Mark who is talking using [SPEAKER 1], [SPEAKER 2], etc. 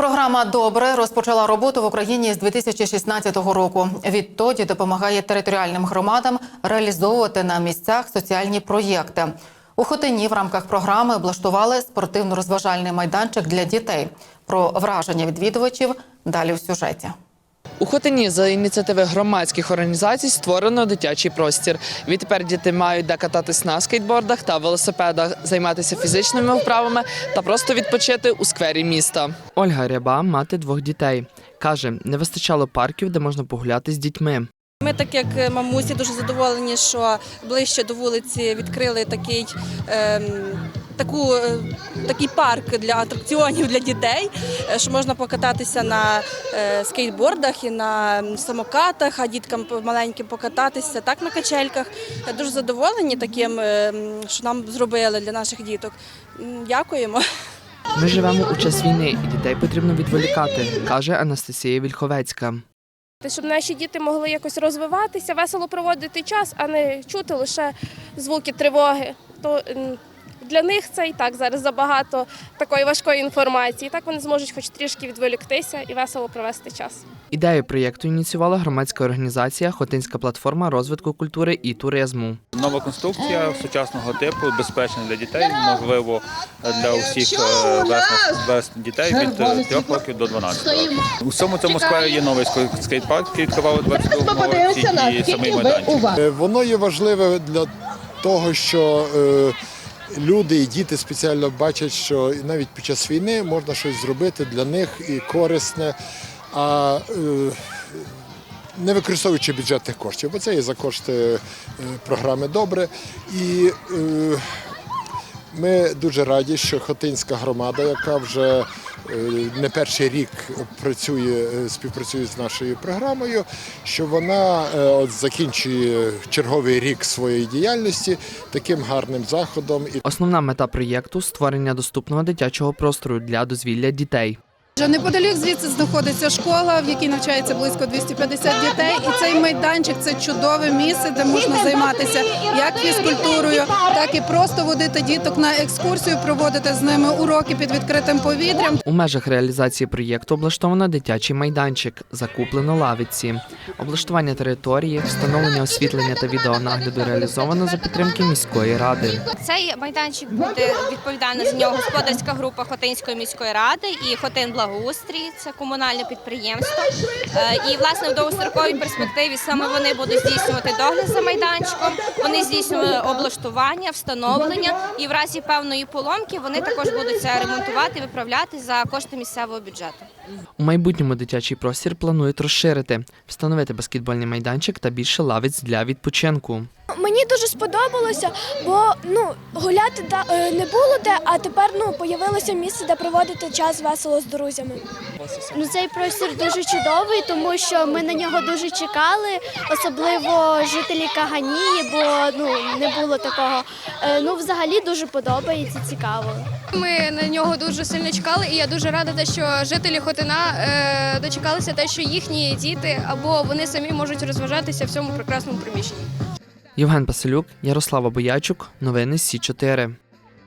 [SPEAKER 1] Програма Добре розпочала роботу в Україні з 2016 року. Відтоді допомагає територіальним громадам реалізовувати на місцях соціальні проєкти. У Хотині в рамках програми облаштували спортивно-розважальний майданчик для дітей. Про враження відвідувачів далі в сюжеті.
[SPEAKER 2] У Хотині за ініціативи громадських організацій створено дитячий простір. Відтепер діти мають де кататись на скейтбордах та велосипедах, займатися фізичними вправами та просто відпочити у сквері міста. Ольга Ряба мати двох дітей. Каже, не вистачало парків, де можна погуляти з дітьми.
[SPEAKER 3] Ми, так як е, мамусі, дуже задоволені, що ближче до вулиці відкрили такий, ем, таку, е, такий парк для атракціонів для дітей, е, що можна покататися на е, скейтбордах і на самокатах, а діткам маленьким покататися так на качельках. Дуже задоволені таким, що нам зробили для наших діток. Дякуємо.
[SPEAKER 2] Ми живемо у час війни, і дітей потрібно відволікати, каже Анастасія Вільховецька.
[SPEAKER 4] щоб наші діти могли якось розвиватися, весело проводити час, а не чути лише звуки тривоги. То для них це і так зараз забагато такої важкої інформації. Так вони зможуть хоч трішки відволіктися і весело провести час.
[SPEAKER 2] Ідею проєкту ініціювала громадська організація Хотинська платформа розвитку культури і туризму.
[SPEAKER 5] Нова конструкція сучасного типу, безпечна для дітей, можливо для усіх е, верств дітей від е, 3 років до 12 років. У всьому цьому сквері є новий ск- скейт-парк, який відкривали 22 році, і самий майданчик.
[SPEAKER 6] Е, Воно є важливе для того, що е, люди і діти спеціально бачать, що навіть під час війни можна щось зробити для них і корисне, а е, не використовуючи бюджетних коштів, бо це є за кошти е, програми добре. І е, ми дуже раді, що Хотинська громада, яка вже е, не перший рік працює, е, співпрацює з нашою програмою, що вона е, от закінчує черговий рік своєї діяльності таким гарним заходом.
[SPEAKER 2] Основна мета проєкту створення доступного дитячого простору для дозвілля дітей.
[SPEAKER 7] Вже неподалік звідси знаходиться школа, в якій навчається близько 250 дітей. І цей майданчик це чудове місце, де можна займатися як фізкультурою, так і просто водити діток на екскурсію, проводити з ними уроки під відкритим повітрям.
[SPEAKER 2] У межах реалізації проєкту облаштовано дитячий майданчик, закуплено лавиці. Облаштування території, встановлення освітлення та відеонагляду реалізовано за підтримки міської ради.
[SPEAKER 8] Цей майданчик буде відповідальна за нього господарська група Хотинської міської ради і Хотин Благоустрій, це комунальне підприємство. Е, І власне в довгостроковій перспективі саме вони будуть здійснювати догляд за майданчиком. Вони здійснюють облаштування, встановлення і в разі певної поломки вони також будуть це ремонтувати, виправляти за кошти місцевого бюджету.
[SPEAKER 2] У майбутньому дитячий простір планують розширити, встановити баскетбольний майданчик та більше лавиць для відпочинку.
[SPEAKER 9] Мені дуже сподобалося, бо ну гуляти е, не було де, а тепер ну появилося місце, де проводити час весело з друзями.
[SPEAKER 10] Ну, цей простір дуже чудовий, тому що ми на нього дуже чекали, особливо жителі Каганії, бо ну не було такого. Е, Ну, взагалі дуже подобається, цікаво.
[SPEAKER 4] Ми на нього дуже сильно чекали, і я дуже рада, те, що жителі Хотина е, дочекалися те, що їхні діти або вони самі можуть розважатися в цьому прекрасному приміщенні.
[SPEAKER 2] Євген Паселюк, Ярослава Боячук, новини Сі 4